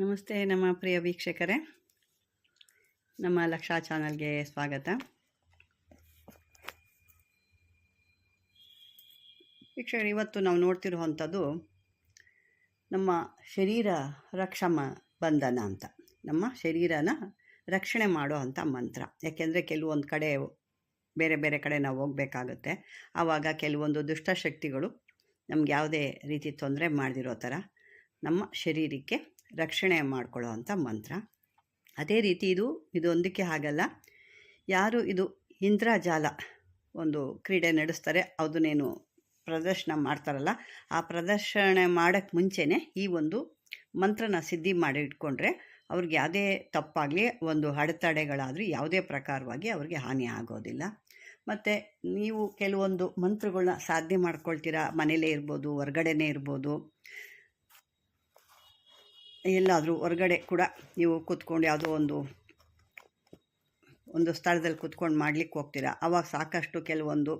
ನಮಸ್ತೆ ನಮ್ಮ ಪ್ರಿಯ ವೀಕ್ಷಕರೇ. ನಮ್ಮ ಲಕ್ಷಾ ಚಾನಲ್ಗೆ ಸ್ವಾಗತ. ವೀಕ್ಷಕರು, ಇವತ್ತು ನಾವು ನೋಡ್ತಿರುವಂಥದ್ದು ನಮ್ಮ ಶರೀರ ರಕ್ಷಮ ಬಂಧನ ಅಂತ. ನಮ್ಮ ಶರೀರನ ರಕ್ಷಣೆ ಮಾಡೋ ಅಂಥ ಮಂತ್ರ. ಯಾಕೆಂದರೆ ಕೆಲವೊಂದು ಕಡೆ ಬೇರೆ ಬೇರೆ ಕಡೆ ನಾವು ಹೋಗಬೇಕಾಗುತ್ತೆ. ಆವಾಗ ಕೆಲವೊಂದು ದುಷ್ಟಶಕ್ತಿಗಳು ನಮ್ಗೆ ಯಾವುದೇ ರೀತಿ ತೊಂದರೆ ಮಾಡದಿರೋ ಥರ ನಮ್ಮ ಶರೀರಕ್ಕೆ ರಕ್ಷಣೆ ಮಾಡಿಕೊಳ್ಳೋ ಅಂಥ ಮಂತ್ರ. ಅದೇ ರೀತಿ ಇದು ಇದೊಂದಕ್ಕೆ ಆಗಲ್ಲ ಯಾರು ಇದು ಇಂದ್ರಜಾಲ ಒಂದು ಕ್ರೀಡೆ ನಡೆಸ್ತಾರೆ ಅದನ್ನೇನು ಪ್ರದರ್ಶನ ಮಾಡ್ತಾರಲ್ಲ, ಆ ಪ್ರದರ್ಶನ ಮಾಡೋಕ್ಕೆ ಮುಂಚೆನೇ ಈ ಒಂದು ಮಂತ್ರನ ಸಿದ್ಧಿ ಮಾಡಿ ಇಟ್ಕೊಂಡ್ರೆ ಅವ್ರಿಗೆ ಯಾವುದೇ ತಪ್ಪಾಗಲಿ, ಒಂದು ಅಡೆತಡೆಗಳಾದರೂ ಯಾವುದೇ ಪ್ರಕಾರವಾಗಿ ಅವ್ರಿಗೆ ಹಾನಿ ಆಗೋದಿಲ್ಲ. ಮತ್ತು ನೀವು ಕೆಲವೊಂದು ಮಂತ್ರಗಳನ್ನ ಸಾಧನೆ ಮಾಡ್ಕೊಳ್ತೀರಾ, ಮನೇಲೇ ಇರ್ಬೋದು, ಹೊರ್ಗಡೆನೇ ಇರ್ಬೋದು ಎಲ್ಲಾದರೂ ಹೊರಗಡೆ ಕೂಡ ನೀವು ಕೂತ್ಕೊಂಡು ಯಾವುದೋ ಒಂದು ಒಂದು ಸ್ಥಳದಲ್ಲಿ ಕೂತ್ಕೊಂಡು ಮಾಡ್ಲಿಕ್ಕೆ ಹೋಗ್ತೀರಾ. ಆವಾಗ ಸಾಕಷ್ಟು ಕೆಲವೊಂದು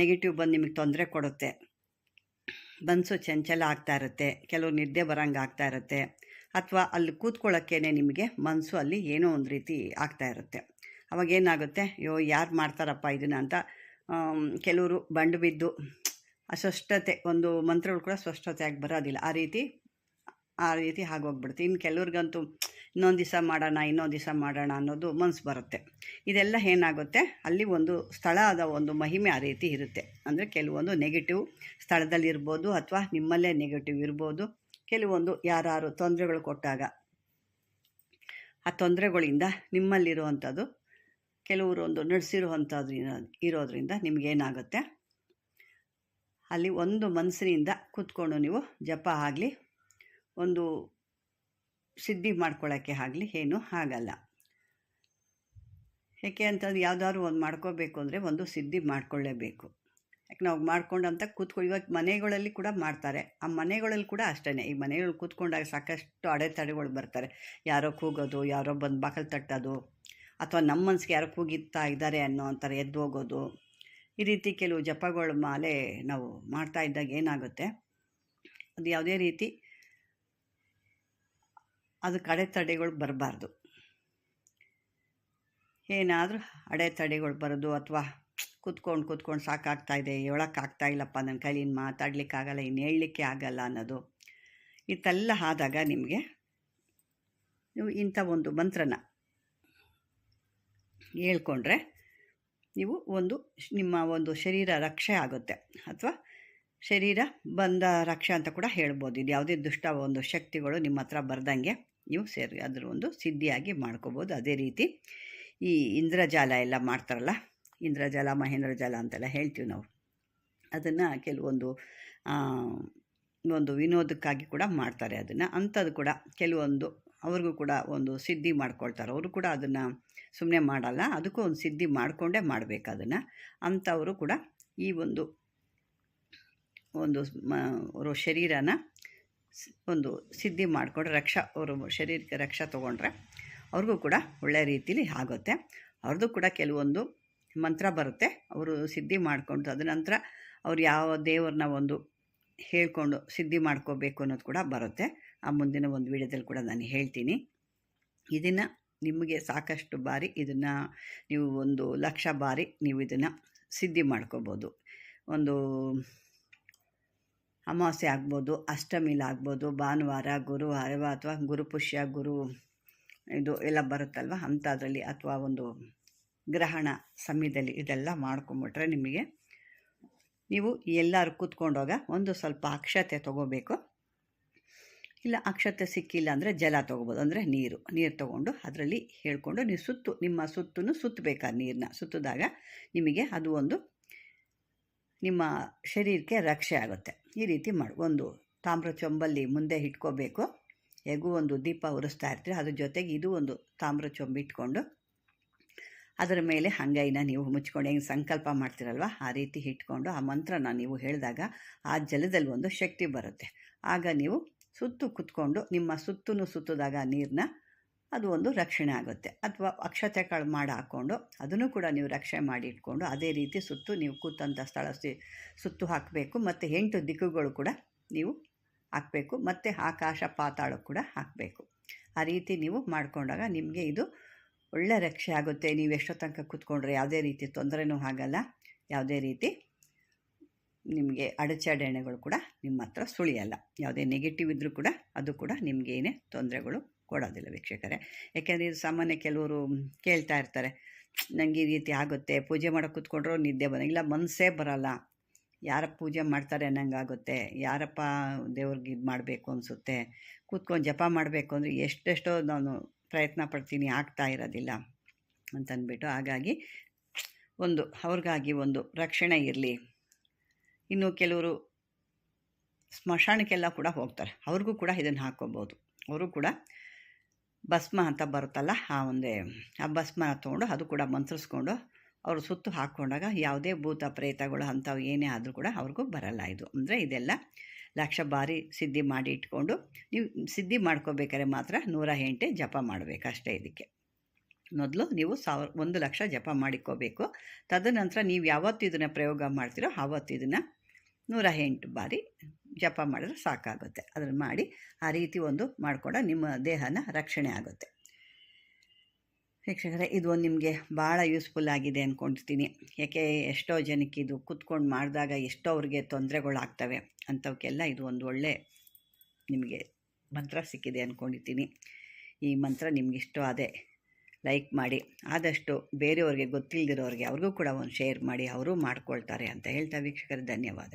ನೆಗೆಟಿವ್ ಬಂದು ನಿಮಗೆ ತೊಂದರೆ ಕೊಡುತ್ತೆ. ಮನಸ್ಸು ಚಂಚಲ ಆಗ್ತಾ ಇರುತ್ತೆ ಕೆಲವು ನಿದ್ದೆ ಬರೋಂಗೆ ಆಗ್ತಾ ಇರುತ್ತೆ, ಅಥವಾ ಅಲ್ಲಿ ಕೂತ್ಕೊಳ್ಳೋಕ್ಕೇ ನಿಮಗೆ ಮನಸ್ಸು ಅಲ್ಲಿ ಏನೋ ಒಂದು ರೀತಿ ಆಗ್ತಾ ಇರುತ್ತೆ. ಅವಾಗ ಏನಾಗುತ್ತೆ, ಅಯ್ಯೋ ಯಾರು ಮಾಡ್ತಾರಪ್ಪ ಇದನ್ನು ಅಂತ ಕೆಲವರು ಬಂಡು ಬಿದ್ದು ಅಸ್ವಸ್ಥತೆ, ಒಂದು ಮಂತ್ರಗಳು ಕೂಡ ಸ್ವಸ್ಥತೆಯಾಗಿ ಬರೋದಿಲ್ಲ. ಆ ರೀತಿ ಆ ರೀತಿ ಆಗೋಗ್ಬಿಡುತ್ತೆ ಇನ್ನು ಕೆಲವ್ರಿಗಂತೂ ಇನ್ನೊಂದು ದಿವಸ ಮಾಡೋಣ, ಇನ್ನೊಂದು ದಿವಸ ಮಾಡೋಣ ಅನ್ನೋದು ಮನಸ್ಸು ಬರುತ್ತೆ. ಇದೆಲ್ಲ ಏನಾಗುತ್ತೆ? ಅಲ್ಲಿ ಒಂದು ಸ್ಥಳದ ಒಂದು ಮಹಿಮೆ ಆ ರೀತಿ ಇರುತ್ತೆ. ಅಂದರೆ ಕೆಲವೊಂದು ನೆಗೆಟಿವ್ ಸ್ಥಳದಲ್ಲಿ ಇರ್ಬೋದು ಅಥವಾ ನಿಮ್ಮಲ್ಲೇ ನೆಗೆಟಿವ್ ಇರ್ಬೋದು. ಕೆಲವೊಂದು ಯಾರು ತೊಂದರೆಗಳು ಕೊಟ್ಟಾಗ ಆ ತೊಂದರೆಗಳಿಂದ ನಿಮ್ಮಲ್ಲಿರುವಂಥದ್ದು, ಕೆಲವರು ಒಂದು ನಡೆಸಿರುವಂಥದ್ದು ಇರೋದ್ರಿಂದ ನಿಮಗೇನಾಗುತ್ತೆ? ಅಲ್ಲಿ ಒಂದು ಮನಸ್ಸಿನಿಂದ ಕೂತ್ಕೊಂಡು ನೀವು ಜಪ ಆಗಲಿ ಒಂದು ಸಿದ್ಧಿ ಮಾಡ್ಕೊಳ್ಳೋಕ್ಕೆ ಆಗಲಿ, ಏನೂ ಆಗಲ್ಲ. ಏಕೆ ಅಂತಂದು ಯಾವ್ದಾದ್ರು ಒಂದು ಮಾಡ್ಕೋಬೇಕು ಅಂದರೆ ಒಂದು ಸಿದ್ಧಿ ಮಾಡ್ಕೊಳ್ಳೇಬೇಕು. ಯಾಕೆ ನಾವು ಮಾಡ್ಕೊಂಡಂತ ಕೂತ್ಕೊ, ಇವಾಗ ಮನೆಗಳಲ್ಲಿ ಕೂಡ ಮಾಡ್ತಾರೆ. ಆ ಮನೆಗಳಲ್ಲಿ ಕೂಡ ಅಷ್ಟೇ ಈ ಮನೆಗಳು ಕೂತ್ಕೊಂಡಾಗ ಸಾಕಷ್ಟು ಅಡೆತಡೆಗಳು ಬರ್ತಾರೆ. ಯಾರೋ ಕೂಗೋದು, ಯಾರೋ ಬಂದು ಬಾಕಲು ತಟ್ಟೋದು, ಅಥವಾ ನಮ್ಮ ಮನಸ್ಸಿಗೆ ಯಾರೋ ಕೂಗಿತ್ತಾ ಇದ್ದಾರೆ ಅನ್ನೋ ಅಂತಾರೆ ಎದ್ದು ಹೋಗೋದು. ಈ ರೀತಿ ಕೆಲವು ಜಪಗಳ ಮಾಲೆ ನಾವು ಮಾಡ್ತಾ ಇದ್ದಾಗ ಏನಾಗುತ್ತೆ? ಅದು ಯಾವುದೇ ರೀತಿ ಅದಕ್ಕೆ ಅಡೆತಡೆಗಳು ಬರಬಾರ್ದು. ಏನಾದರೂ ಅಡೆತಡೆಗಳು ಬರೋದು ಅಥವಾ ಕುತ್ಕೊಂಡು ಕುತ್ಕೊಂಡು ಸಾಕಾಗ್ತಾಯಿದೆ ಹೇಳೋಕ್ಕಾಗ್ತಾ ಇಲ್ಲಪ್ಪ, ನನ್ನ ಕೈಲಿ ಇನ್ನು ಮಾತಾಡಲಿಕ್ಕಾಗಲ್ಲ, ಇನ್ನು ಹೇಳಲಿಕ್ಕೆ ಆಗಲ್ಲ ಅನ್ನೋದು. ಇದೆಲ್ಲ ಆದಾಗ ನಿಮಗೆ ನೀವು ಇಂಥ ಒಂದು ಮಂತ್ರನ ಹೇಳ್ಕೊಂಡ್ರೆ ನೀವು ಒಂದು ನಿಮ್ಮ ಒಂದು ಶರೀರ ರಕ್ಷೆ ಆಗುತ್ತೆ. ಅಥವಾ ಶರೀರ ಬಂದ ರಕ್ಷೆ ಅಂತ ಕೂಡ ಹೇಳ್ಬೋದು. ಇದು ಯಾವುದೇ ದುಷ್ಟ ಒಂದು ಶಕ್ತಿಗಳು ನಿಮ್ಮ ಹತ್ರ ಬರ್ದಂಗೆ ನೀವು ಸೇರಿ ಅದ್ರ ಒಂದು ಸಿದ್ಧಿಯಾಗಿ ಮಾಡ್ಕೋಬೋದು. ಅದೇ ರೀತಿ ಈ ಇಂದ್ರಜಾಲ ಎಲ್ಲ ಮಾಡ್ತಾರಲ್ಲ, ಇಂದ್ರಜಾಲ ಮಹೇಂದ್ರಜಾಲ ಅಂತೆಲ್ಲ ಹೇಳ್ತೀವಿ ನಾವು. ಅದನ್ನು ಕೆಲವೊಂದು ಒಂದು ವಿನೋದಕ್ಕಾಗಿ ಕೂಡ ಮಾಡ್ತಾರೆ ಅದನ್ನು. ಅಂಥದ್ದು ಕೂಡ ಕೆಲವೊಂದು ಅವ್ರಿಗೂ ಕೂಡ ಒಂದು ಸಿದ್ಧಿ ಮಾಡ್ಕೊಳ್ತಾರೆ. ಅವರು ಕೂಡ ಅದನ್ನು ಸುಮ್ಮನೆ ಮಾಡಲ್ಲ, ಅದಕ್ಕೂ ಒಂದು ಸಿದ್ಧಿ ಮಾಡಿಕೊಂಡೇ ಮಾಡಬೇಕು ಅದನ್ನು. ಅಂಥವರು ಕೂಡ ಈ ಒಂದು ಒಂದು ಅವರು ಶರೀರನ ಒಂದು ಸಿದ್ಧಿ ಮಾಡಿಕೊಂಡ್ರೆ, ರಕ್ಷಾ ಅವರು ಶರೀರಕ್ಕೆ ರಕ್ಷಾ ತೊಗೊಂಡ್ರೆ ಅವ್ರಿಗೂ ಕೂಡ ಒಳ್ಳೆಯ ರೀತಿಲಿ ಆಗುತ್ತೆ. ಅವ್ರದ್ದು ಕೂಡ ಕೆಲವೊಂದು ಮಂತ್ರ ಬರುತ್ತೆ. ಅವರು ಸಿದ್ಧಿ ಮಾಡಿಕೊಂಡು ಅದ ನಂತರ ಅವ್ರು ಯಾವ ದೇವ್ರನ್ನ ಒಂದು ಹೇಳ್ಕೊಂಡು ಸಿದ್ಧಿ ಮಾಡ್ಕೋಬೇಕು ಅನ್ನೋದು ಕೂಡ ಬರುತ್ತೆ. ಆ ಮುಂದಿನ ಒಂದು ವಿಡಿಯೋದಲ್ಲಿ ಕೂಡ ನಾನು ಹೇಳ್ತೀನಿ. ಇದನ್ನು ನಿಮಗೆ ಸಾಕಷ್ಟು ಬಾರಿ ಇದನ್ನು ನೀವು ಒಂದು ಲಕ್ಷ ಬಾರಿ ನೀವು ಇದನ್ನು ಸಿದ್ಧಿ ಮಾಡ್ಕೋಬೋದು. ಒಂದು ಅಮಾವಾಸ್ಯೆ ಆಗ್ಬೋದು, ಅಷ್ಟಮಿಲಿ ಆಗ್ಬೋದು, ಭಾನುವಾರ, ಗುರುವಾರ ಅಥವಾ ಗುರುಪುಷ್ಯ, ಗುರು ಇದು ಎಲ್ಲ ಬರುತ್ತಲ್ವ? ಅಂಥದ್ರಲ್ಲಿ ಅಥವಾ ಒಂದು ಗ್ರಹಣ ಸಮಯದಲ್ಲಿ ಇದೆಲ್ಲ ಮಾಡ್ಕೊಂಬಿಟ್ರೆ ನಿಮಗೆ ನೀವು ಎಲ್ಲರೂ ಕೂತ್ಕೊಂಡೋಗ ಒಂದು ಸ್ವಲ್ಪ ಅಕ್ಷತೆ ತೊಗೋಬೇಕು. ಇಲ್ಲ, ಅಕ್ಷತೆ ಸಿಕ್ಕಿಲ್ಲ ಅಂದರೆ ಜಲ ತೊಗೋಬೋದು, ಅಂದರೆ ನೀರು. ನೀರು ತೊಗೊಂಡು ಅದರಲ್ಲಿ ಹೇಳ್ಕೊಂಡು ನೀವು ಸುತ್ತು, ನಿಮ್ಮ ಸುತ್ತೂ ಸುತ್ತಬೇಕು ಆ ನೀರನ್ನ ಸುತ್ತಿದಾಗ ನಿಮಗೆ ಅದು ಒಂದು ನಿಮ್ಮ ಶರೀರಕ್ಕೆ ರಕ್ಷೆ ಆಗುತ್ತೆ. ಈ ರೀತಿ ಮಾಡಿ. ಒಂದು ತಾಮ್ರ ಚೊಂಬಲ್ಲಿ ಮುಂದೆ ಇಟ್ಕೋಬೇಕು. ಹೇಗೂ ಒಂದು ದೀಪ ಉರಿಸ್ತಾ ಇರ್ತೀರಿ, ಅದ್ರ ಜೊತೆಗೆ ಇದು ಒಂದು ತಾಮ್ರ ಚೊಂಬು ಇಟ್ಕೊಂಡು, ಅದರ ಮೇಲೆ ಹಂಗೈನ ನೀವು ಮುಚ್ಕೊಂಡು, ಹೆಂಗೆ ಸಂಕಲ್ಪ ಮಾಡ್ತಿರಲ್ವ, ಆ ರೀತಿ ಇಟ್ಕೊಂಡು, ಆ ಮಂತ್ರನ ನೀವು ಹೇಳಿದಾಗ ಆ ಜಲದಲ್ಲಿ ಒಂದು ಶಕ್ತಿ ಬರುತ್ತೆ. ಆಗ ನೀವು ಸುತ್ತು ಕುತ್ಕೊಂಡು, ನಿಮ್ಮ ಸುತ್ತೂ ಸುತ್ತಿದಾಗ ನೀರನ್ನ ಅದು ಒಂದು ರಕ್ಷಣೆ ಆಗುತ್ತೆ. ಅಥವಾ ಅಕ್ಷತೆ ಕಾಳು ಮಾಡಿ ಹಾಕ್ಕೊಂಡು ಅದನ್ನು ಕೂಡ ನೀವು ರಕ್ಷೆ ಮಾಡಿ ಇಟ್ಕೊಂಡು ಅದೇ ರೀತಿ ಸುತ್ತು ನೀವು ಕೂತಂಥ ಸ್ಥಳ ಸುತ್ತು ಹಾಕಬೇಕು. ಮತ್ತು ಎಂಟು ದಿಕ್ಕುಗಳು ಕೂಡ ನೀವು ಹಾಕಬೇಕು. ಮತ್ತು ಆಕಾಶ ಪಾತಾಳ ಕೂಡ ಹಾಕಬೇಕು. ಆ ರೀತಿ ನೀವು ಮಾಡಿಕೊಂಡಾಗ ನಿಮಗೆ ಇದು ಒಳ್ಳೆ ರಕ್ಷೆ ಆಗುತ್ತೆ. ನೀವು ಎಷ್ಟೋ ತನಕ ಕೂತ್ಕೊಂಡ್ರೆ ಯಾವುದೇ ರೀತಿ ತೊಂದರೆನೂ ಆಗಲ್ಲ. ಯಾವುದೇ ರೀತಿ ನಿಮಗೆ ಅಡಚಣೆಗಳು ಕೂಡ ನಿಮ್ಮ ಹತ್ರ ಸುಳಿಯಲ್ಲ. ಯಾವುದೇ ನೆಗೆಟಿವ್ ಇದ್ದರೂ ಕೂಡ ಅದು ಕೂಡ ನಿಮಗೇನೇ ತೊಂದರೆಗಳು ಕೊಡೋದಿಲ್ಲ ವೀಕ್ಷಕರೇ. ಯಾಕೆಂದರೆ ಇದು ಸಾಮಾನ್ಯ ಕೆಲವರು ಕೇಳ್ತಾ ಇರ್ತಾರೆ ನನಗೆ ಈ ರೀತಿ ಆಗುತ್ತೆ, ಪೂಜೆ ಮಾಡೋಕೆ ಕೂತ್ಕೊಂಡ್ರೂ ನಿದ್ದೆ ಬರೋಲ್ಲ, ಇಲ್ಲ ಮನಸ್ಸೇ ಬರೋಲ್ಲ ಯಾರ ಪೂಜೆ ಮಾಡ್ತಾರೆ ಅನ್ನಂಗಾಗುತ್ತೆ ಯಾರಪ್ಪ ದೇವ್ರಿಗೆ ಇದು ಮಾಡಬೇಕು ಅನಿಸುತ್ತೆ, ಕೂತ್ಕೊಂಡು ಜಪ ಮಾಡಬೇಕು ಅಂದರೆ ಎಷ್ಟೆಷ್ಟೋ ನಾನು ಪ್ರಯತ್ನ ಪಡ್ತೀನಿ, ಆಗ್ತಾ ಇರೋದಿಲ್ಲ ಅಂತಂದ್ಬಿಟ್ಟು ಹಾಗಾಗಿ ಒಂದು, ಅವ್ರಿಗಾಗಿ ಒಂದು ರಕ್ಷಣೆ ಇರಲಿ. ಇನ್ನು ಕೆಲವರು ಸ್ಮಶಾನಕ್ಕೆಲ್ಲ ಕೂಡ ಹೋಗ್ತಾರೆ, ಅವ್ರಿಗೂ ಕೂಡ ಇದನ್ನು ಹಾಕ್ಕೋಬೋದು ಅವರು ಕೂಡ ಭಸ್ಮ ಅಂತ ಬರುತ್ತಲ್ಲ ಆ ಒಂದೇ, ಆ ಭಸ್ಮನ ತೊಗೊಂಡು ಅದು ಕೂಡ ಮಂತ್ರಿಸ್ಕೊಂಡು ಅವರು ಸುತ್ತು ಹಾಕ್ಕೊಂಡಾಗ ಯಾವುದೇ ಭೂತ ಪ್ರೇತಗಳು ಅಂಥವು ಏನೇ ಆದರೂ ಕೂಡ ಅವ್ರಿಗೂ ಬರಲ್ಲ ಇದು. ಅಂದರೆ ಇದೆಲ್ಲ ಲಕ್ಷ ಬಾರಿ ಸಿದ್ಧಿ ಮಾಡಿ ಇಟ್ಕೊಂಡು ನೀವು ಸಿದ್ಧಿ ಮಾಡ್ಕೋಬೇಕಾದ್ರೆ ಮಾತ್ರ ನೂರ ಎಂಟೆ ಜಪ ಮಾಡಬೇಕಷ್ಟೇ ಇದಕ್ಕೆ. ಮೊದಲು ನೀವು ಸಾವಿರ, ಒಂದು ಲಕ್ಷ ಜಪ ಮಾಡಿಕೋಬೇಕು. ತದನಂತರ ನೀವು ಯಾವತ್ತು ಇದನ್ನು ಪ್ರಯೋಗ ಮಾಡ್ತೀರೋ ಆವತ್ತು ಇದನ್ನು ನೂರ ಎಂಟು ಬಾರಿ ಜಪ ಮಾಡಿದ್ರೆ ಸಾಕಾಗುತ್ತೆ. ಅದನ್ನು ಮಾಡಿ ಆ ರೀತಿ ಒಂದು ಮಾಡಿಕೊಂಡ ನಿಮ್ಮ ದೇಹನ ರಕ್ಷಣೆ ಆಗುತ್ತೆ. ವೀಕ್ಷಕರೇ, ಇದು ಒಂದು ನಿಮಗೆ ಭಾಳ ಯೂಸ್ಫುಲ್ ಆಗಿದೆ ಅಂದ್ಕೊಂಡಿರ್ತೀನಿ ಯಾಕೆ ಎಷ್ಟೋ ಜನಕ್ಕೆ ಇದು ಕುತ್ಕೊಂಡು ಮಾಡಿದಾಗ ಎಷ್ಟೋ ಅವ್ರಿಗೆ ತೊಂದರೆಗಳಾಗ್ತವೆ ಅಂಥವಕ್ಕೆಲ್ಲ ಇದು ಒಂದು ಒಳ್ಳೆ ನಿಮಗೆ ಮಂತ್ರ ಸಿಕ್ಕಿದೆ ಅಂದ್ಕೊಂಡಿದ್ದೀನಿ ಈ ಮಂತ್ರ ನಿಮ್ಗೆ ಇಷ್ಟ ಅದೇ ಲೈಕ್ ಮಾಡಿ. ಆದಷ್ಟು ಬೇರೆಯವ್ರಿಗೆ ಗೊತ್ತಿಲ್ಲದಿರೋರಿಗೆ ಅವ್ರಿಗೂ ಕೂಡ ಒಂದು ಶೇರ್ ಮಾಡಿ, ಅವರು ಮಾಡ್ಕೊಳ್ತಾರೆ ಅಂತ ಹೇಳ್ತಾ ವೀಕ್ಷಕರೇ, ಧನ್ಯವಾದಗಳು.